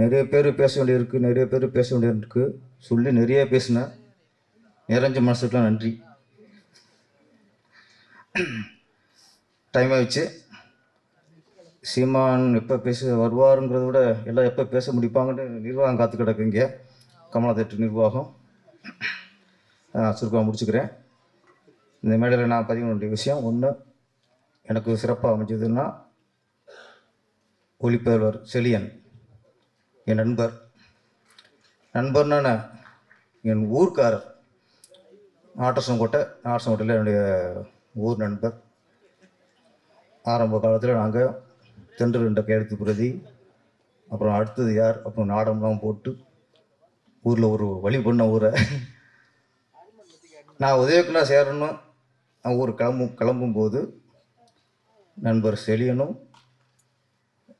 நிறைய பேர் பேச வேண்டியிருக்கு நிறைய பேர் பேச வேண்டியிருக்கு. சொல்லி நிறைய பேசினேன். நிறைஞ்ச மனசுக்கெலாம் நன்றி. டைம் ஆயிடுச்சு. சீமான் எப்போ பேச வருவாருங்கிறத விட எல்லாம் எப்போ பேச முடிப்பாங்கன்னு நிர்வாகம் காத்து கிடக்கு இங்கே. கமலா தேட்டர் நிர்வாகம். சுருக்கமாக முடிச்சுக்கிறேன். இந்த மேடையில் நான் பதிவு வேண்டிய விஷயம் ஒன்று எனக்கு சிறப்பாக அமைஞ்சதுன்னா ஒளிப்பெயர்வர் செலியன் என் நண்பர். நண்பர்னா என் ஊர்க்காரர். ஆட்டசங்கோட்டை ஆட்டசங்கோட்டையில் என்னுடைய ஊர் நண்பர். ஆரம்ப காலத்தில் நாங்கள் தென்று ரெண்ட கையெழுத்து பிரதி அப்புறம் அடுத்தது யார்? அப்புறம் நாடம்லாம் போட்டு ஊரில் ஒரு வழி பண்ண ஊரை. நான் உதயக்குன்னா சேரணும் நான் ஊர் கிளம்பும் கிளம்பும்போது நண்பர் செலியனும்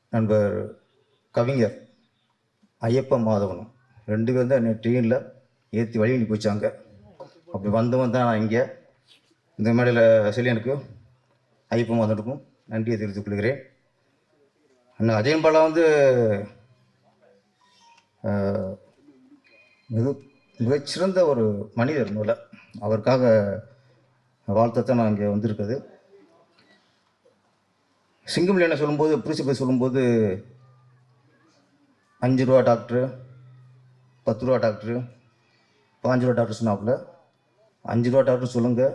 நண்பர் கவிஞர். ஐயப்ப மாதவனும். ரெண்டு பேரும் தான் என்னை ட்ரெயினில் ஏற்றி வழி அனுப்பி வச்சாங்க. அப்படி வந்தவன் தான் நான் இங்கே. இந்த மேடையில் செலியனுக்கும் ஐயப்ப மாதவனுக்கும் நன்றியை தெரிவித்துக் கொள்கிறேன். அண்ணா அஜயன் பாலா வந்து ஆஹ், மிக மிகச்சிறந்த ஒரு மனிதர் முதல்ல. அவருக்காக வாழ்த்தத்தை நான் இங்கே வந்திருக்குது சிங்கம்ல என்ன சொல்லும்போது பிரிசிபல் சொல்லும்போது அஞ்சு ரூபா டாக்டரு பத்து ரூபா டாக்டரு பாஞ்சு ரூபா டாக்டர் சொன்னாப்புல. அஞ்சு ரூபா டாக்டர் சொல்லுங்கள்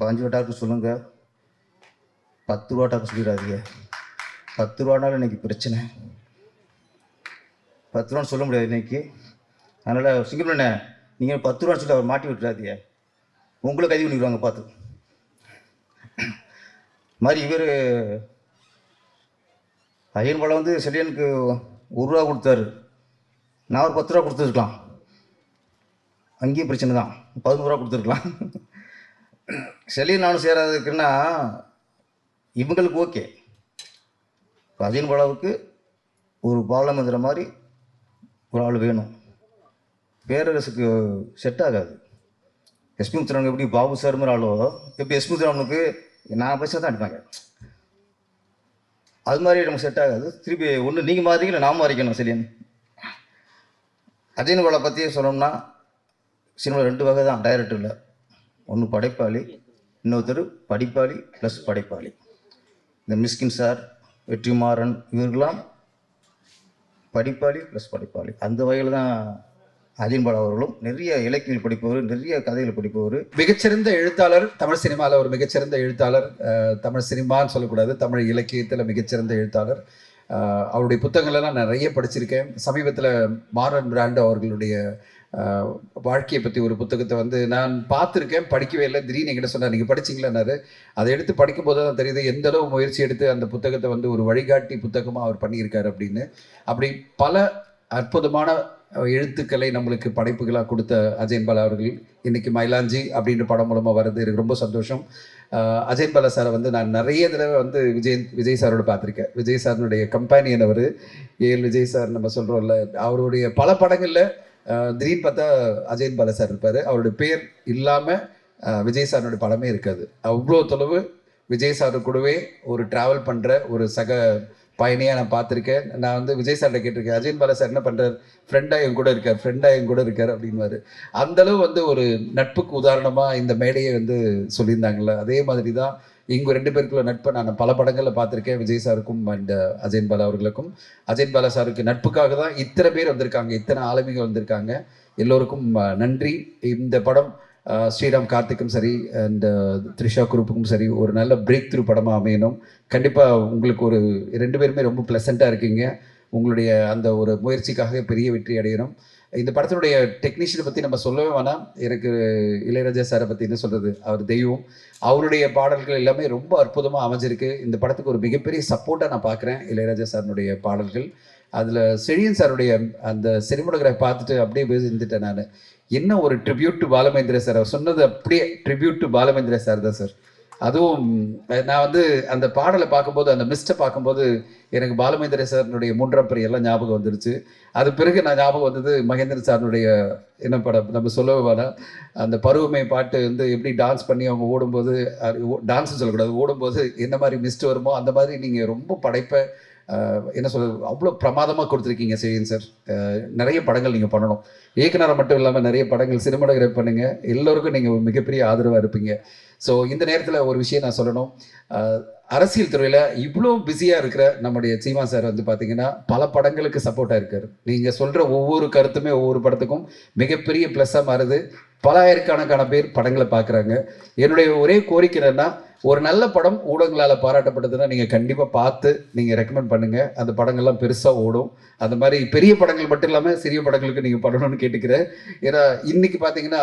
பாஞ்சு ரூபா டாக்டர் சொல்லுங்கள் பத்து ரூபா டாக்டர் சொல்லிடாதீங்க பத்து ரூபானாலும் இன்னைக்கு பிரச்சனை. பத்து ரூபான்னு சொல்ல முடியாது இன்னைக்கு. அதனால் சிங்கப்பண்ணே நீங்கள் பத்து ரூபான்னு சொல்லி அவர் மாட்டி விட்டுறாதீங்க. உங்களை கைது பண்ணிடுவாங்க பார்த்து. மாதிரி இவர் ஐயன் பழம் வந்து செலியனுக்கு ஒரு ரூபா கொடுத்தாரு. நான் ஒரு பத்து ரூபா கொடுத்துருக்கலாம். அங்கேயும் பிரச்சனை தான். பதினோரு ரூபா கொடுத்துருக்கலாம். செலியன் நானும் சேராதுக்குன்னா இவங்களுக்கு ஓகே. அஜயன் பாலாவுக்கு ஒரு பாலமந்திர மாதிரி ஒரு ஆள் வேணும். பேரரசுக்கு செட் ஆகாது. எஸ்பி முத்துராமன் எப்படி பாபு சார் மாதிரி ஆளோ எப்படி எஸ்பி முத்துராமனுக்கு நான் பேச தான் அடிப்பாங்க. அது மாதிரி நமக்கு செட் ஆகாது. திருப்பி ஒன்று நீங்கள் மாறிங்க இல்லை நான் மாறிக்கணும் சிலியன். அஜயன் பாலா பற்றி சொல்லணும்னா சினிமா ரெண்டு வகை தான் டைரக்டரில் ஒன்று படைப்பாளி இன்னொருத்தர் படிப்பாளி ப்ளஸ் படைப்பாளி. இந்த மிஸ்கின் சார் வெற்றிமாறன் இவர்களாம் படிப்பாளி ப்ளஸ் படைப்பாளி. அந்த வகையில் தான் அஜயன் அவர்களும் நிறைய இலக்கியங்கள் படிப்பவர் நிறைய கதைகள் படிப்பவர். மிகச்சிறந்த எழுத்தாளர் தமிழ் சினிமாவில் ஒரு மிகச்சிறந்த எழுத்தாளர் தமிழ் சினிமான்னு சொல்லக்கூடாது தமிழ் இலக்கியத்தில் மிகச்சிறந்த எழுத்தாளர். அவருடைய புத்தகங்கள்லாம் நிறைய படிச்சிருக்கேன். சமீபத்தில் மாரன் பிராண்ட் அவர்களுடைய வாழ்க்கையை பற்றி ஒரு புத்தகத்தை வந்து நான் பார்த்துருக்கேன். படிக்கவே இல்லை. திடீர்னு என்கிட்ட சொன்னார் நீங்கள் படிச்சிங்களேன்னாரு. அதை எடுத்து படிக்கும்போது தான் தெரியுது எந்த அளவு முயற்சி எடுத்து அந்த புத்தகத்தை வந்து ஒரு வழிகாட்டி புத்தகமாக அவர் பண்ணியிருக்காரு அப்படின்னு. அப்படி பல அற்புதமான எழுத்துக்களை நம்மளுக்கு படைப்புகளாக கொடுத்த அஜயன் பாலா அவர்கள். இன்றைக்கி மயிலாஞ்சி அப்படின்ற படம் மூலமாக வர்றது எனக்கு ரொம்ப சந்தோஷம். அஹ் பாலா சாரை வந்து நான் நிறைய தடவை வந்து விஜய் விஜய் சாரோட பார்த்துருக்கேன். விஜய் சாரனுடைய கம்பேனியன் அவர் ஏஎல் விஜய் சார் நம்ம சொல்கிறோம்ல அவருடைய பல படங்களில் திடீர்னு பார்த்தா அஜயன் பாலா சார் இருப்பார். அவருடைய பேர் இல்லாமல் விஜய் சாரனுடைய படமே இருக்காது. அவ்வளோ தொலைவு விஜய் சார் கூடவே ஒரு ட்ராவல் பண்ணுற ஒரு சக பயணியாக நான் பார்த்துருக்கேன். நான் வந்து விஜய் சார்கிட்ட கேட்டிருக்கேன். அஜயன் பாலா சார் என்ன பண்ணுறார் ஃப்ரெண்டாக என் கூட இருக்கார். ஃப்ரெண்டாக என் கூட இருக்கார் அப்படின்வாரு அந்த அளவு வந்து ஒரு நட்புக்கு உதாரணமாக இந்த மேடையை வந்து சொல்லியிருந்தாங்கல்ல. அதே மாதிரி தான் இவங்க ரெண்டு பேருக்குள்ள நட்பை நான் பல படங்களில் பார்த்துருக்கேன். விஜய் சாருக்கும் அண்ட் அஜயன் பாலா அவர்களுக்கும். அஜயன் பாலா சாருக்கு நட்புக்காக தான் இத்தனை பேர் வந்திருக்காங்க. இத்தனை ஆளுமைகள் வந்திருக்காங்க. எல்லோருக்கும் நன்றி. இந்த படம் ஸ்ரீராம் கார்த்திக்கும் சரி அண்ட் த்ரிஷா குரூப்புக்கும் சரி ஒரு நல்ல பிரேக் த்ரூ படமாக அமையணும். கண்டிப்பாக உங்களுக்கு ஒரு ரெண்டு பேருமே ரொம்ப ப்ளசண்ட்டாக இருக்கீங்க. உங்களுடைய அந்த ஒரு முயற்சிக்காக பெரிய வெற்றி அடையணும். இந்த படத்தினுடைய டெக்னீஷியனை பற்றி நம்ம சொல்லவே வேணாம். எனக்கு இளையராஜா சாரை பற்றி என்ன சொல்கிறது அவர் தெய்வம். அவருடைய பாடல்கள் எல்லாமே ரொம்ப அற்புதமாக அமைஞ்சிருக்கு. இந்த படத்துக்கு ஒரு மிகப்பெரிய சப்போர்ட்டாக நான் பார்க்குறேன் இளையராஜா சாரினுடைய பாடல்கள். அதில் செழியன் சாருடைய அந்த சினிமோகிராஃபி பார்த்துட்டு அப்படியே போய் இருந்துட்டேன் நான். என்ன ஒரு ட்ரிபியூட் டு பாலமேந்திர சார்? அவர் சொன்னது அப்படியே ட்ரிபியூட் டு பாலமேந்திர சார் தான் சார். அதுவும் நான் வந்து அந்த பாடலை பார்க்கும்போது அந்த மிஸ்டை பார்க்கும்போது எனக்கு பாலமேந்திர சாரினுடைய மூன்றாம் பிறை எல்லாம் ஞாபகம் வந்துருச்சு. அது பிறகு நான் ஞாபகம் வந்தது மகேந்திரன் சாரினுடைய என்ன படம்? நம்ம சொல்லவே வேணாம். அந்த பருவமை பாட்டு வந்து எப்படி டான்ஸ் பண்ணி அவங்க ஓடும்போது டான்ஸ் சொல்லக்கூடாது ஓடும்போது என்ன மாதிரி மிஸ்ட் வருமோ அந்த மாதிரி நீங்கள் ரொம்ப படைப்பை என்ன சொல்ல அவ்வளோ பிரமாதமாக கொடுத்துருக்கீங்க செழியன் சார். நிறைய படங்கள் நீங்கள் பண்ணணும். இயக்குனரை மட்டும் இல்லாமல் நிறைய படங்கள் சினிமாடோகிராஃப் பண்ணுங்கள் எல்லோருக்கும் நீங்கள் மிகப்பெரிய ஆதரவாக இருப்பீங்க. ஸோ இந்த நேரத்தில் ஒரு விஷயம் நான் சொல்லணும். அரசியல் துறையில் இவ்வளோ பிஸியாக இருக்கிற நம்முடைய சீமா சார் வந்து பார்த்தீங்கன்னா பல படங்களுக்கு சப்போர்ட்டாக இருக்கார். நீங்கள் சொல்கிற ஒவ்வொரு கருத்துமே ஒவ்வொரு படத்துக்கும் மிகப்பெரிய ப்ளஸ்ஸாக மாறுது. பலாயிரக்கணக்கான பேர் படங்களை பார்க்குறாங்க. என்னுடைய ஒரே கோரிக்கை என்னன்னா ஒரு நல்ல படம் ஊடகங்களால் பாராட்டப்பட்டதுன்னா நீங்கள் கண்டிப்பாக பார்த்து நீங்கள் ரெக்கமெண்ட் பண்ணுங்கள் அந்த படங்கள்லாம் பெருசாக ஓடும். அந்த மாதிரி பெரிய படங்கள் மட்டும் இல்லாமல் சிறிய படங்களுக்கு நீங்கள் பண்ணணும்னு கேட்டுக்கிறேன். ஏன்னா இன்றைக்கி பார்த்தீங்கன்னா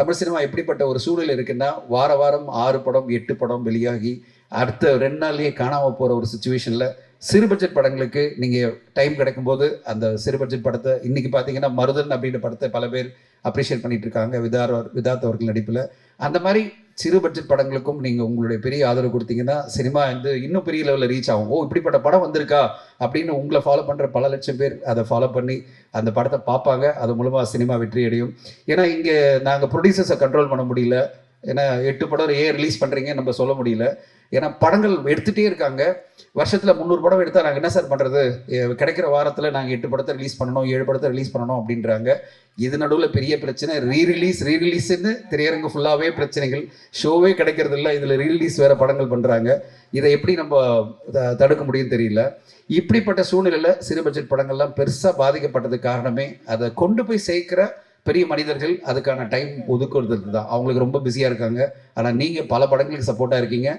தமிழ் சினிமா எப்படிப்பட்ட ஒரு சூழல் இருக்குன்னா வார வாரம் ஆறு படம் எட்டு படம் வெளியாகி அடுத்த ரெண்டு நாள்லேயே காணாமல் போகிற ஒரு சுச்சுவேஷனில் சிறு பட்ஜெட் படங்களுக்கு நீங்கள் டைம் கிடைக்கும்போது அந்த சிறு பட்ஜெட் படத்தை இன்றைக்கி பார்த்தீங்கன்னா மருதன் அப்படின்ற படத்தை பல பேர் அப்ரிஷியேட் பண்ணிட்டு இருக்காங்க விதார் விதாத் அவர்கள் நடிப்பில். அந்த மாதிரி சிறு பட்ஜெட் படங்களுக்கும் நீங்கள் உங்களுடைய பெரிய ஆதரவு கொடுத்தீங்கன்னா சினிமா வந்து இன்னும் பெரிய லெவலில் ரீச் ஆகும். ஓ இப்படிப்பட்ட படம் வந்திருக்கா? அப்படின்னு உங்களை ஃபாலோ பண்ணுற பல லட்சம் பேர் அதை ஃபாலோ பண்ணி அந்த படத்தை பார்ப்பாங்க. அது மூலமாக சினிமா வெற்றி அடையும் ஏன்னா இங்கே நாங்கள் ப்ரொடியூசர்ஸை கண்ட்ரோல் பண்ண முடியல. ஏன்னா எட்டு படம் ஏன் ரிலீஸ் பண்ணுறீங்க நம்ம சொல்ல முடியல. ஏன்னா படங்கள் எடுத்துகிட்டே இருக்காங்க. வருஷத்தில் முந்நூறு படம் எடுத்தால் நாங்கள் என்ன சார் பண்ணுறது கிடைக்கிற வாரத்தில் நாங்கள் எட்டு படத்தை ரிலீஸ் பண்ணணும் ஏழு படத்தை ரிலீஸ் பண்ணணும் அப்படின்றாங்க. இது நடுவில் பெரிய பிரச்சனை. ரீ ரிலீஸ் ரீ ரிலீஸ்ன்னு திரையரங்கு ஃபுல்லாகவே பிரச்சனைகள். ஷோவே கிடைக்கிறது இல்லை. இதில் ரீ ரிலீஸ் வேறு படங்கள் பண்ணுறாங்க இதை எப்படி நம்ம த- தடுக்க முடியும் தெரியல. இப்படிப்பட்ட சூழ்நிலையில் சிறு பட்ஜெட் படங்கள்லாம் பெருசாக பாதிக்கப்பட்டது காரணமே அதை கொண்டு போய் சேர்க்கிற பெரிய மனிதர்கள் அதுக்கான டைம் ஒதுக்குறது தான். அவங்களுக்கு ரொம்ப பிஸியாக இருக்காங்க. ஆனால் நீங்கள் பல படங்களுக்கு சப்போர்ட்டாக இருக்கீங்க.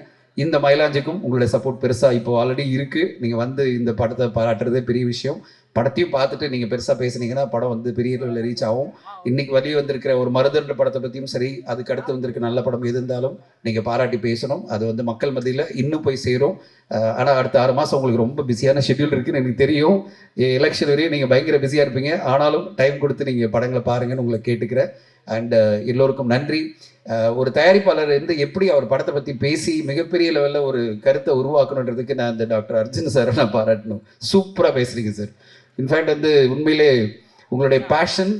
இந்த மயிலாஞ்சிக்கும் உங்களுடைய சப்போர்ட் பெருசாக இப்போ ஆல்ரெடி இருக்குது நீங்கள் வந்து இந்த படத்தை பாராட்டுறதே பெரிய விஷயம். படத்தையும் பார்த்துட்டு நீங்கள் பெருசாக பேசுனீங்கன்னா படம் வந்து பெரிய லெவலில் ரீச் ஆகும். இன்னைக்கு வெளியே வந்திருக்கிற ஒரு மருதன்ற படத்தை பற்றியும் சரி அதுக்கு அடுத்து வந்திருக்க நல்ல படம் எது இருந்தாலும் நீங்கள் பாராட்டி பேசணும். அது வந்து மக்கள் மத்தியில் இன்னும் போய் சேரும். ஆனால் அடுத்த ஆறு மாதம் உங்களுக்கு ரொம்ப பிஸியான ஷெட்யூல் இருக்குன்னு எனக்கு தெரியும். எலெக்ஷன் வரையும் நீங்கள் பயங்கர பிஸியாக இருப்பீங்க. ஆனாலும் டைம் கொடுத்து நீங்கள் படங்களை பாருங்கன்னு உங்களை கேட்டுக்கிறேன். அண்டு எல்லோருக்கும் நன்றி. ஒரு தயாரிப்பாளர் வந்து எப்படி அவர் படத்தை பற்றி பேசி மிகப்பெரிய லெவலில் ஒரு கருத்தை உருவாக்கணுன்றதுக்கு நான் இந்த டாக்டர் அர்ஜுன் சாரை நான் பாராட்டணும். சூப்பராக பேசுகிறீங்க சார். இன்ஃபேக்ட் வந்து உண்மையிலே உங்களுடைய பேஷன்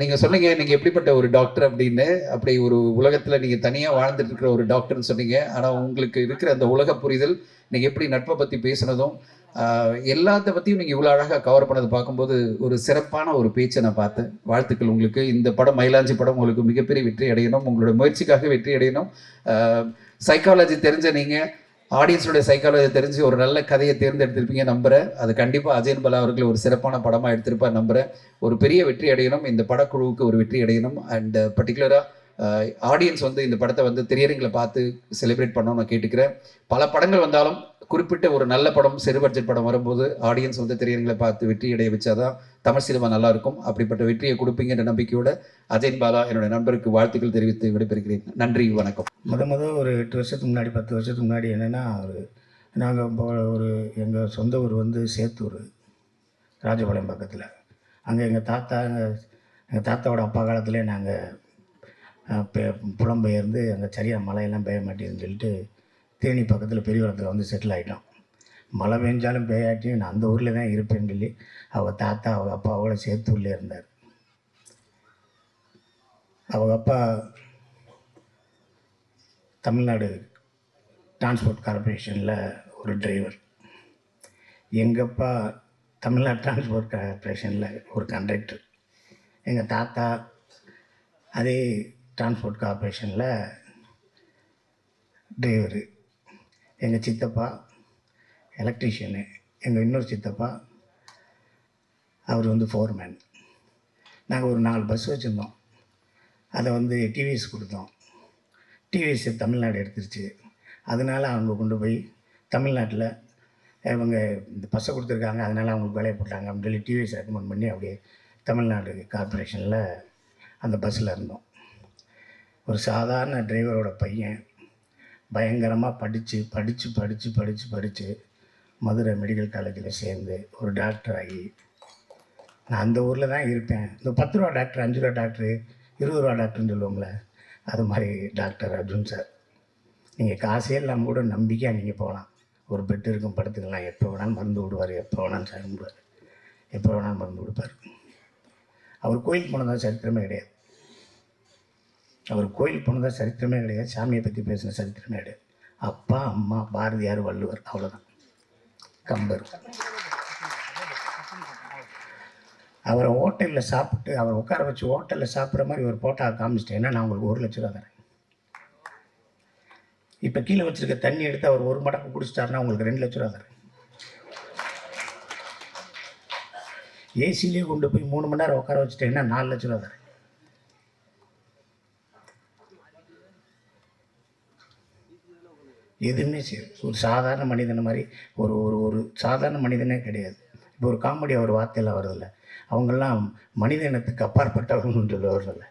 நீங்கள் சொன்னீங்க நீங்கள் எப்படிப்பட்ட ஒரு டாக்டர் அப்படின்னு அப்படி ஒரு உலகத்தில் நீங்கள் தனியாக வாழ்ந்துட்டு இருக்கிற ஒரு டாக்டர்னு சொன்னீங்க. ஆனால் உங்களுக்கு இருக்கிற அந்த உலக புரிதல் நீங்கள் எப்படி நட்பை பற்றி பேசுனதும் எல்லாத்த பற்றியும் நீங்கள் இவ்வளோ அழகாக கவர் பண்ணதை பார்க்கும்போது ஒரு சிறப்பான ஒரு பேச்சை நான் பார்த்தேன். வாழ்த்துக்கள் உங்களுக்கு. இந்த படம் மயிலாஞ்சி படம் உங்களுக்கு மிகப்பெரிய வெற்றி அடையணும். உங்களோட முயற்சிக்காக வெற்றி அடையணும். சைக்காலஜி தெரிஞ்ச நீங்கள் ஆடியன்ஸோட சைக்காலஜி தெரிஞ்சு ஒரு நல்ல கதையை தேர்ந்தெடுத்திருப்பீங்க நம்புகிறேன் அது கண்டிப்பாக அஜயன் பலா அவர்கள் ஒரு சிறப்பான படமாக எடுத்திருப்பார் நம்புகிறேன் ஒரு பெரிய வெற்றி அடையணும் இந்த படக்குழுவுக்கு ஒரு வெற்றி அடையணும். அண்ட் பர்டிகுலராக ஆடியன்ஸ் வந்து இந்த படத்தை வந்து திரையரங்களை பார்த்து செலிப்ரேட் பண்ணணும்னு நான் கேட்டுக்கிறேன். பல படங்கள் வந்தாலும் குறிப்பிட்ட ஒரு நல்ல படம் சிறு பட்ஜெட் படம் வரும்போது ஆடியன்ஸ் வந்து திரையரங்களை பார்த்து வெற்றி அடைய வச்சாதான் தமிழ் சினிமா நல்லா இருக்கும் அப்படிப்பட்ட வெற்றியை கொடுப்பீங்கன்ற நம்பிக்கையோட அஜயன் பாலா என்னோட நண்பருக்கு வாழ்த்துக்கள் தெரிவித்து விடைபெறுகிறேன். நன்றி வணக்கம். முத முத ஒரு எட்டு வருஷத்துக்கு முன்னாடி பத்து வருஷத்துக்கு முன்னாடி என்னென்னா ஒரு நாங்கள் ஒரு எங்கள் சொந்த ஊர் வந்து சேத்தூர் ராஜபாளையம் பக்கத்தில். அங்கே எங்கள் தாத்தா எங்கள் தாத்தாவோட அப்பா காலத்திலே நாங்கள் புலம்பெயர்ந்து அங்கே சரியாக மழையெல்லாம் பெய்ய மாட்டேங்குதுன்னு சொல்லிட்டு தேனி பக்கத்தில் பெரியவரத்தில் வந்து செட்டில் ஆகிட்டோம் மழை பெஞ்சாலும் பெய்யாட்டியும் நான் அந்த ஊரில் தான் இருப்பேன்னு சொல்லி அவள் தாத்தா அவங்க அப்பாவோட உள்ளே இருந்தார். அவங்க அப்பா தமிழ்நாடு டிரான்ஸ்போர்ட் கார்ப்பரேஷனில் ஒரு டிரைவர் எங்கள் அப்பா தமிழ்நாடு டிரான்ஸ்போர்ட் கார்ப்பரேஷனில் ஒரு கண்டக்டர் எங்கள் தாத்தா அதே டிரான்ஸ்போர்ட் கார்ப்பரேஷனில் டிரைவரு எங்கள் சித்தப்பா எலக்ட்ரீஷியனு. எங்கள் இன்னொரு சித்தப்பா அவர் வந்து ஃபோர்மேன் நாங்கள் ஒரு நாலு பஸ் வச்சுருந்தோம். அதை வந்து டிவிஎஸ் கொடுத்தோம். டிவிஎஸ் தமிழ்நாடு எடுத்துருச்சு. அதனால அவங்க கொண்டு போய் தமிழ்நாட்டில் இவங்க இந்த பஸ்ஸை கொடுத்துருக்காங்க. அதனால் அவங்களுக்கு வேலையை போட்டாங்க. அப்படின்னு சொல்லி டிவிஎஸ் ரெக்கமெண்ட் பண்ணி அப்படியே தமிழ்நாடு கார்ப்பரேஷனில் அந்த பஸ்ஸில் இருந்தோம். ஒரு சாதாரண டிரைவரோட பையன் பயங்கரமாக படித்து படித்து படித்து படித்து படித்து மதுரை மெடிக்கல் காலேஜில் சேர்ந்து ஒரு டாக்டர் ஆகி நான் அந்த ஊரில் தான் இருப்பேன். இந்த பத்து ரூபா டாக்டர் அஞ்சு ரூபா டாக்டரு இருபது ரூபா டாக்டர்னு சொல்லுவோம்ல அது மாதிரி டாக்டர் அர்ஜுன் சார் நீங்கள் காசே இல்லாமல் கூட நம்பிக்கையாக நீங்கள் போகலாம். ஒரு பெட் இருக்கும் படுத்துக்கலாம். எப்போ வேணாலும் மருந்து விடுவார் எப்போ வேணாலும் சார் விடுவார் எப்போ வேணாலும் மருந்து கொடுப்பார். அவர் கோயிலுக்கு போனதான் சரித்திரமே கிடையாது. அவர் கோயில் போனதா சரித்திரமே கிடையாது. சாமியை பற்றி பேசின சரித்திரமே கிடையாது. அப்பா அம்மா பாரதியார் வள்ளுவர் அவ்வளோதான் கம்பர். அவரை ஹோட்டலில் சாப்பிட்டு அவரை உட்கார வச்சு ஹோட்டலில் சாப்பிட்ற மாதிரி ஒரு போட்டா காமிச்சிட்டேன்னா நான் உங்களுக்கு ஒரு லட்ச ரூபா தரேன். இப்போ கீழே வச்சிருக்க தண்ணி எடுத்து அவர் ஒரு மடக்கு குடிச்சிட்டாருன்னா உங்களுக்கு ரெண்டு லட்ச ரூபா தரேன். ஏசிலேயே கொண்டு போய் மூணு மணி நேரம் உட்கார வச்சுட்டேன்னா நாலு லட்ச ரூபா தரேன். எதுவுமே செய்யும் ஒரு சாதாரண மனிதனை மாதிரி ஒரு ஒரு ஒரு சாதாரண மனிதனே கிடையாது. இப்போ ஒரு காமெடி அவர் வார்த்தையில் வருதில்ல அவங்கெல்லாம் மனித இனத்துக்கு அப்பாற்பட்டவங்கன்னு வருதில்ல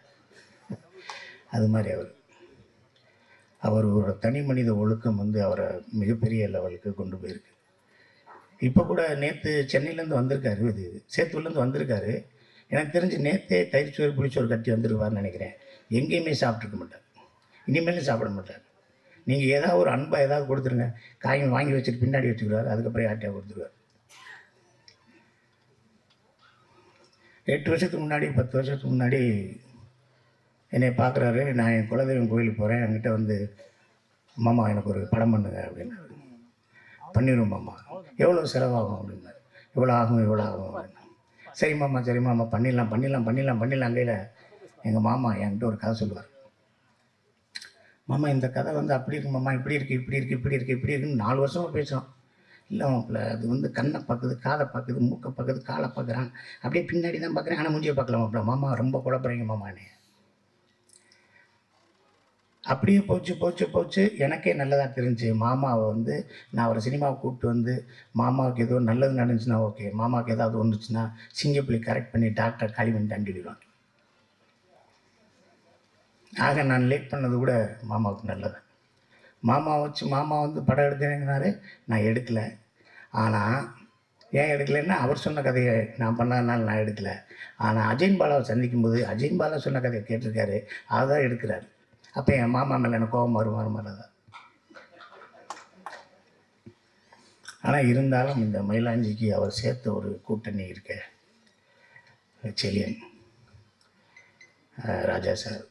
அது மாதிரி அவர். அவர் ஒரு தனி மனித ஒழுக்கம் வந்து அவரை மிகப்பெரிய லெவலுக்கு கொண்டு போயிருக்கு. இப்போ கூட நேற்று சென்னையிலேருந்து வந்திருக்காரு இது சேத்தூர்லேருந்து வந்திருக்காரு. எனக்கு தெரிஞ்சு நேற்றே தயிர் சோறு புளிச்சோறு கட்டி வந்துருவார்னு நினைக்கிறேன். எங்கேயுமே சாப்பிட்ருக்க மாட்டார். இனிமேலும் சாப்பிட மாட்டார். நீங்கள் ஏதாவது ஒரு அன்பாக ஏதாவது கொடுத்துருங்க. காய்கறி வாங்கி வச்சுட்டு பின்னாடி வச்சுக்கிறாரு அதுக்கப்புறம் யார்ட்டையாக கொடுத்துருவார்? எட்டு வருஷத்துக்கு முன்னாடி பத்து வருஷத்துக்கு முன்னாடி என்னை பார்க்குறாரு. நான் என் குலதெய்வம் கோயிலுக்கு போகிறேன் என்கிட்ட வந்து மாமா எனக்கு ஒரு படம் பண்ணுங்க அப்படின்னாரு. பண்ணிடும் மாமா. எவ்வளோ செலவாகும்? அப்படின்னாரு. இவ்வளோ ஆகும் இவ்வளோ ஆகும் அப்படின்னா சரி மாமா சரி மாமா. பண்ணிடலாம் பண்ணிடலாம் பண்ணிடலாம் பண்ணிடலாம். கையில் எங்கள் மாமா என்கிட்ட ஒரு கதை சொல்லுவார். மாமா இந்த கதை வந்து அப்படி இருக்கு மாமா இப்படி இருக்குது இப்படி இருக்குது இப்படி இருக்குது இப்படி இருக்குன்னு நாலு வருஷமாக பேசுகிறோம் இல்லை மாப்பிள்ள அது வந்து கண்ணை பார்க்குது காதை பார்க்குது மூக்கை பார்க்குது காலை பார்க்குறான் அப்படியே பின்னாடி தான் பார்க்குறேன் ஆனால் மூஞ்சியை பார்க்கல மாப்பிள்ள. மாமா ரொம்ப குழப்பறீங்க மாமானே அப்படியே போச்சு போச்சு போச்சு. எனக்கே நல்லதாக தெரிஞ்சு மாமாவை வந்து நான் அவரை சினிமாவை கூப்பிட்டு வந்து மாமாவுக்கு ஏதோ நல்லது நடந்துச்சுன்னா ஓகே. மாமாவுக்கு ஏதாவது ஒன்றுச்சுன்னா சிங்கப்பிள்ளி கரெக்ட் பண்ணி டாக்டர் களிமண் பண்ணி தண்டிடுவாங்க ஆக நான் லேட் பண்ணது கூட மாமாவுக்கு நல்லது. மாமா வச்சு மாமா வந்து படம் எடுத்தேங்கிறாரு நான் எடுக்கலை. ஆனால் ஏன் எடுக்கலைன்னா அவர் சொன்ன கதையை நான் பண்ணதுனால நான் எடுக்கலை. ஆனால் அஜயன் பாலாவை சந்திக்கும் போது அஜயன் பாலா சொன்ன கதையை கேட்டிருக்காரு. அதான் எடுக்கிறாரு. அப்போ என் மாமா மேலே எனக்கு கோபம் வரும் வரும் வராதா. ஆனால் இருந்தாலும் இந்த மயிலாஞ்சிக்கு அவர் சேர்த்த ஒரு கூட்டணி இருக்க. செலியன் ராஜா சார்.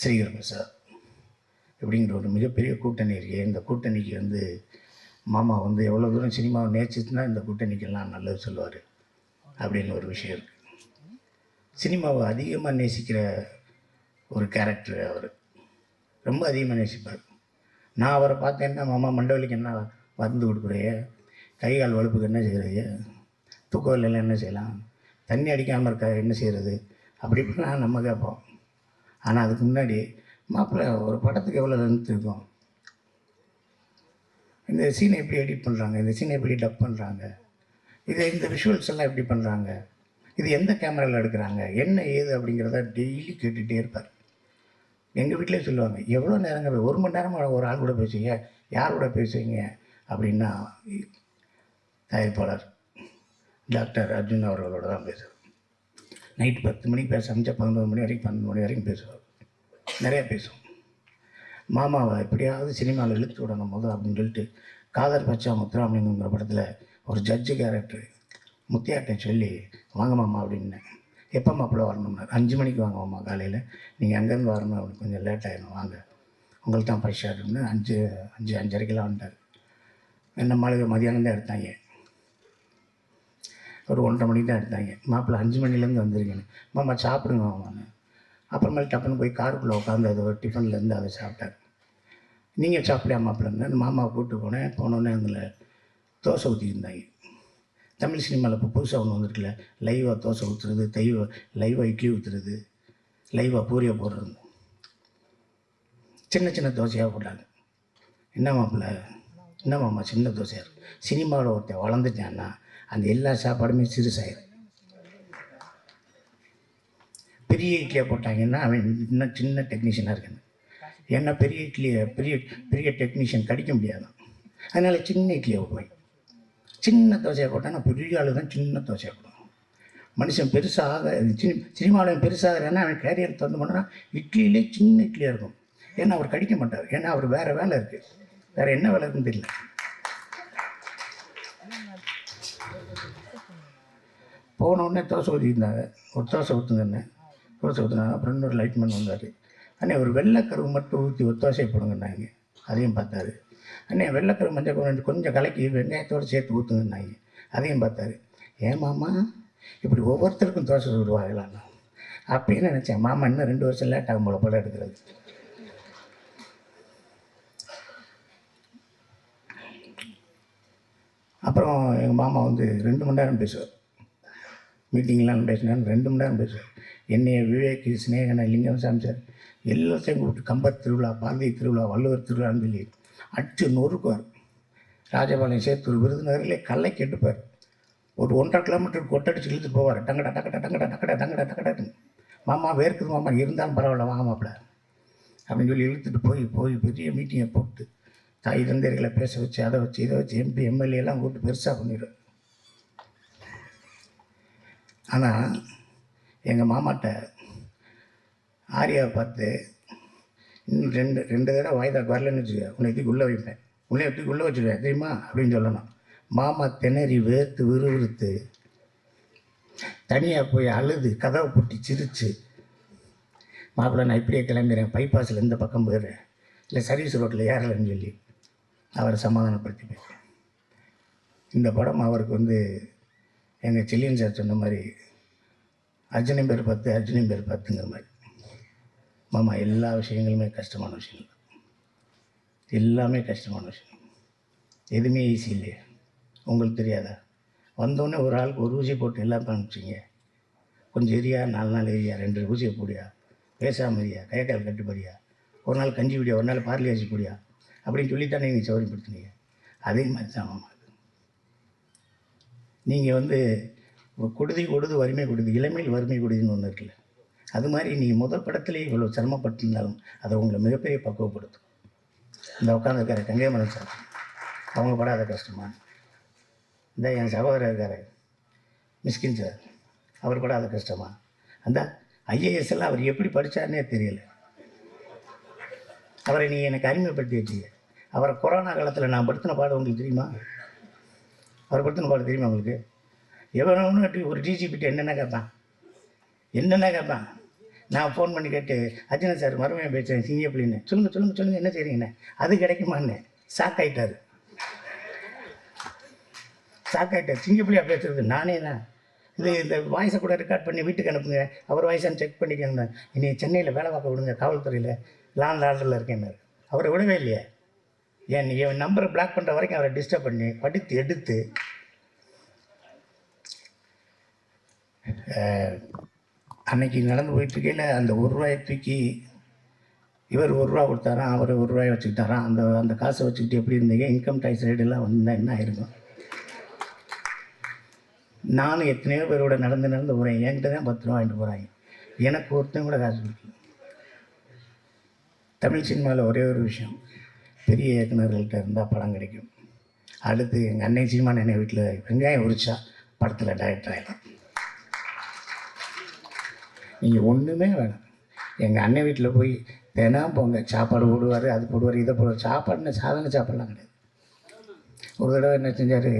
ஸ்ரீகரம் சார் இப்படிங்கிற ஒரு மிகப்பெரிய கூட்டணி இருக்கு. இந்த கூட்டணிக்கு வந்து மாமா வந்து எவ்வளோ தூரம் சினிமாவை நேசிச்சுன்னா இந்த கூட்டணிக்கெல்லாம் நல்லது சொல்லுவார் அப்படின்னு ஒரு விஷயம் இருக்குது சினிமாவை அதிகமாக நேசிக்கிற ஒரு கேரக்டர் அவர். ரொம்ப அதிகமாக நேசிப்பார். நான் அவரை பார்த்தேன்னா மாமா மண்டவலிக்கு என்ன மருந்து கொடுக்குறைய கை கால் வலுப்புக்கு என்ன செய்கிறது தூக்கவில்லாம் என்ன செய்யலாம்? தண்ணி அடிக்காமல் இருக்க என்ன செய்கிறது அப்படி இப்படிலாம் நம்ம கேட்போம். ஆனால் அதுக்கு முன்னாடி மாப்பிள்ளை ஒரு படத்துக்கு எவ்வளோ லென்த் இருக்கும்? இந்த சீனை எப்படி எடிட் பண்ணுறாங்க இந்த சீனை எப்படி டப் பண்ணுறாங்க இது இந்த விஷுவல்ஸ் எல்லாம் எப்படி பண்ணுறாங்க இது எந்த கேமராவில் எடுக்கிறாங்க? என்ன ஏது அப்படிங்கிறத டெய்லி கேட்டுகிட்டே இருப்பார். எங்கள் வீட்டிலே சொல்லுவாங்க எவ்வளோ நேரங்க ஒரு மணி நேரமாக ஒரு ஆள் கூட பேசுவீங்க யார் கூட பேசுவீங்க அப்படின்னா தயாரிப்பாளர் டாக்டர் அர்ஜுன் அவர்களோட தான் பேசுவார். நைட் பத்து மணிக்கு பேச ஆரம்பித்தா பதினோரு மணி வரைக்கும் பன்னெண்டு மணி வரைக்கும் பேசுவார். நிறையா பேசுவோம். மாமாவை எப்படியாவது சினிமாவில் இழுத்து விடணும் போது அப்படின்னு சொல்லிட்டு காதர் பச்சா முத்துராமலிங்கிற படத்தில் ஒரு ஜட்ஜு கேரக்டர் முத்தியாட்டை சொல்லி வாங்க மாமா அப்படின்னேன் எப்போ மாப்பிள்ள வரணும்னா அஞ்சு மணிக்கு வாங்க மாமா காலையில். நீங்கள் அங்கேருந்து வரணும் அப்படின்னு கொஞ்சம் லேட் ஆகிடும் வாங்க. உங்களுக்கு தான் ஃபைவ் அப்படின்னு அஞ்சு அஞ்சு அஞ்சரைக்கெல்லாம் வந்துட்டார். என்ன மாளிகை மதியானம் தான் எடுத்தாங்க. ஒரு ஒன்றரை மணிக்கு தான் எடுத்தாங்க. மாப்பிள்ளை அஞ்சு மணிலேருந்து வந்திருக்கேன்னு மாமா சாப்பிடுங்க மாமான்னு அப்புறமேல் டப்புன்னு போய் காருக்குள்ளே உட்காந்து அது ஒரு டிஃபன்லேருந்து அதை சாப்பிட்டார். நீங்கள் சாப்பிடலையா மாப்பிள்ளைன்னு? மாமாவை கூப்பிட்டு போனேன். போனோடனே அதில் தோசை ஊற்றிருந்தாங்க தமிழ் சினிமாவில் இப்போ புதுசாக ஒன்று வந்துருக்குல்ல லைவாக தோசை ஊற்றுறது தைவ லைவாக இட்லி ஊற்றுறது லைவாக பூரியை போடுறது. சின்ன சின்ன தோசையாக போட்டாங்க. என்ன மாப்பிள்ள? என்ன மாமா சின்ன தோசையாக இருக்கும் சினிமாவில் ஒருத்தன் வளர்ந்துட்டான்னா அந்த எல்லா சாப்பாடுமே சிறுசாயிரும். பெரிய இட்லியை போட்டாங்கன்னா அவன் இன்னும் சின்ன டெக்னீஷியனாக இருக்கணும் ஏன்னா பெரிய இட்லியை பெரிய பெரிய டெக்னீஷியன் கடிக்க முடியாது. அதனால் சின்ன இட்லியை போய் சின்ன தோசையை போட்டான்னா பெரிய ஆளு தான் சின்ன தோசையை போடுவேன். மனுஷன் பெருசாக சினி சினிமாவில் பெருசாகிறேன்னா அவன் கேரியர் திறந்து பண்ணால் இட்லியிலே சின்ன இட்லியாக இருக்கும். ஏன்னா அவர் கடிக்க மாட்டார். ஏன்னா அவர் வேறு வேலை இருக்குது வேறு என்ன வேலை இருக்குன்னு தெரியல. போன உடனே தோசை ஊற்றிருந்தாங்க ஒரு தோசை ஊற்றுங்கன்னு தோசை ஊற்றுனாங்க அப்புறம் இன்னொரு லைட்மேன் வந்தார். அண்ணே ஒரு வெள்ளைக்கருவு மட்டும் ஊற்றி ஒரு தோசையை போடுங்கன்னாங்க. அதையும் பார்த்தாரு. அண்ணே வெள்ளைக்கருவு மஞ்சள் கரு கொஞ்சம் கலக்கி வெங்காயத்தோடு சேர்த்து ஊற்றுங்கன்னாங்க அதையும் பார்த்தாரு. ஏன் மாமா? இப்படி ஒவ்வொருத்தருக்கும் தோசை விடுவாங்களான்னு அப்படின்னு நினச்சேன். மாமா இன்னும் ரெண்டு வருஷம் லேட் ஆகும் போல படம் எடுக்கிறது. அப்புறம் எங்கள் மாமா வந்து ரெண்டு மணி நேரம் பேசுவார். மீட்டிங்லாம் பேசினேன் ரெண்டு மணி நேரம் பேசுவார் என்னைய விவேக் சிநேகன லிங்கம் சாமி சார் எல்லாத்தையும் கூப்பிட்டு கம்பர் திருவிழா பாரதி திருவிழா வள்ளுவர் திருவிழான்னு சொல்லி அடிச்சு நொறுக்குவார். ராஜபாளையம் சேத்தூர் விருதுநகரிலே கல்லை கெட்டுப்பார். ஒரு ஒன்றரை கிலோமீட்டர் கொட்டடிச்சு இழுத்துட்டு போவார். டங்கடா டக்கடா டங்கடா டக்கடா டங்கடா டக்கடான்னு மாமா வேர்க்குது மாமா இருந்தாலும் பரவாயில்ல வாங்க மாப்பிள்ள. அப்படின்னு சொல்லி இழுத்துட்டு போய் போய் பெரிய மீட்டிங்கை போட்டு தாய் தந்தையர்களை பேச வச்சு அதை வச்சு இதை வச்சு எம்பி எம்எல்ஏலாம் கூப்பிட்டு பெருசாக பண்ணிடுவார். ஆனால் எங்கள் மாமாட்ட ஆரியாவை பார்த்து இன்னும் ரெண்டு ரெண்டு தடவை வாய்தா வரலன்னு வச்சுக்க உன்னை தூக்கி உள்ளே வைப்பேன். உன்னை தூக்கி உள்ளே வச்சுருவேன் தெரியுமா? அப்படின்னு சொல்லணும். மாமா திணறி வேர்த்து விறுவிறுத்து தனியாக போய் அழுது கதவை பூட்டி சிரித்து மாப்பிள்ளை நான் இப்படியே கிளம்புறேன். பைபாஸில் இந்த பக்கம் போயிடுறேன் இல்லை சர்வீஸ் ரோட்டில் ஏறலைன்னு சொல்லி அவரை சமாதானப்படுத்தி பேசுகிறேன் இந்த படம் அவருக்கு வந்து எங்கள் சில்லியன் சார் சொன்ன மாதிரி அர்ஜுனன் பேர் பத்து அர்ஜுனன் பேர் பத்துங்கிற மாதிரி. மாமா எல்லா விஷயங்களுமே கஷ்டமான விஷயம் எல்லாமே கஷ்டமான விஷயம். எதுவுமே ஈஸி இல்லையே. உங்களுக்கு தெரியாதா? வந்தோடனே ஒரு ஆளுக்கு ஒரு ஊசி போட்டு எல்லாம் அனுப்பிச்சிங்க. கொஞ்சம் எரியா நாலு நாள் எரியா ரெண்டு ஊசியை போடியா? பேசாமல் எரியா கைக்கால் கட்டுப்படியா ஒரு நாள் கஞ்சி விடியா ஒரு நாள் பார்லி அரிசி போடியா? அப்படின்னு சொல்லித்தானே நீங்கள் சௌரியப்படுத்துனீங்க அதே மாதிரி தான் மாமா. நீங்கள் வந்து கொடுதி கொடுது வறுமை கொடுது இளமையில் வறுமை கொடுதுன்னு ஒன்று இருக்குல்ல. அது மாதிரி நீங்கள் முதல் படத்துலேயே இவ்வளோ சிரமப்பட்டிருந்தாலும் அதை உங்களை மிகப்பெரிய பக்குவப்படுத்தும். இந்த உட்காந்துருக்காரு கங்கைமரன் சார். அவங்க படாத கஷ்டமா? இந்த என் சகோதரர் இருக்கார் மிஸ்கின் சார். அவர் படாத கஷ்டமா? அந்த ஐஏஎஸ் எல்லாம் அவர் எப்படி படித்தார்னே தெரியல. அவரை நீ எனக்கு அறிமுகப்படுத்தி வச்சீங்க அவரை கொரோனா காலத்தில் நான் படுத்தின பாடம் உங்களுக்கு தெரியுமா? அவர் படுத்தின உங்களுக்கு? தெரியுமா உங்களுக்கு எவனவனு ஒரு டிஜிபிட்டு என்னென்ன கேட்பான் என்னென்ன கேட்பான் நான் ஃபோன் பண்ணி கேட்டு அர்ஜுனா சார் மறுமையாக பேசுகிறேன் சிங்கப்பள்ளின்னு சொல்லுங்கள் சொல்லுங்கள் சொல்லுங்கள் என்ன செய்கிறீங்கண்ணே அது கிடைக்குமான்னு. ஷாக் ஆயிட்டாரு. ஷாக் ஆயிட்டார். சிங்கப்பள்ளியாக பேசுறது? நானே தான். இது இந்த வாய்ஸை கூட ரெக்கார்ட் பண்ணி வீட்டுக்கு அனுப்புங்க. அவர் வாய்ஸான்னு செக் பண்ணிக்கோங்க. இனி சென்னையில் வேலை பார்க்க விடுங்க காவல்துறையில். லாண்ட் ஆர்டரில் இருக்கேன்னாரு. அவரை விடவே இல்லையே. என் என் நம்பரை பிளாக் பண்ணுற வரைக்கும் அவரை டிஸ்டர்ப் பண்ணி படித்து எடுத்து. அன்னைக்கு நடந்து போயிட்டுருக்கையில் அந்த ஒரு ரூபாயை தூக்கி இவர் ஒரு ரூபா கொடுத்தாராம் அவர் ஒரு ரூபாய் வச்சுக்கிட்டாராம். அந்த அந்த காசை வச்சுக்கிட்டு எப்படி இருந்தீங்க? இன்கம் டேக்ஸ் ரேட்டெல்லாம் வந்தால் என்ன ஆயிருக்கும்? நானும் எத்தனையோ பேரோட நடந்து நடந்து போகிறேன் என்கிட்ட தான் பத்து ரூபா வாங்கிட்டு போகிறாங்க எனக்கு ஒருத்தன் கூட காசு கொடுக்கல. தமிழ் சினிமாவில் ஒரே ஒரு விஷயம். பெரிய இயக்குனர்கள்ட்ட இருந்தால் படம் கிடைக்கும். அடுத்து எங்கள் அன்னை சீமான் என்னை வீட்டில் வெங்காயம் உரிச்சா படத்தில் டைரக்டர் ஆகிடும் நீங்கள் ஒன்றுமே வேணாம். எங்கள் அண்ணன் வீட்டில் போய் தினம் போங்க சாப்பாடு போடுவார் அது போடுவார் இதை போடுவார். சாப்பாடுன்னு சாதாரண சாப்பாடுலாம் கிடையாது. ஒரு தடவை என்ன செஞ்சார்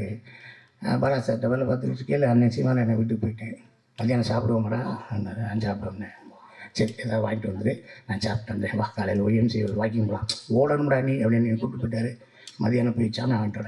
பாலா சார் வேலை பார்த்துக்கிட்டு இருக்கையில் அண்ணன் சீமான என்னை வீட்டுக்கு போயிட்டேன். மத்தியானம் சாப்பிடுவோம்டா? அண்ணாரு நான் சாப்பிடுவேன் சரி ஏதாவது வாங்கிட்டு வந்துரு. நான் சாப்பிட்டு வந்தேன். வா காலையில் ஒய்எம்சி வாக்கிங் போகலாம் ஓடணும்டா நீ அப்படின்னு கூப்பிட்டு போயிட்டாரு. மதியானம் போய் சாமி வாங்கிட்டு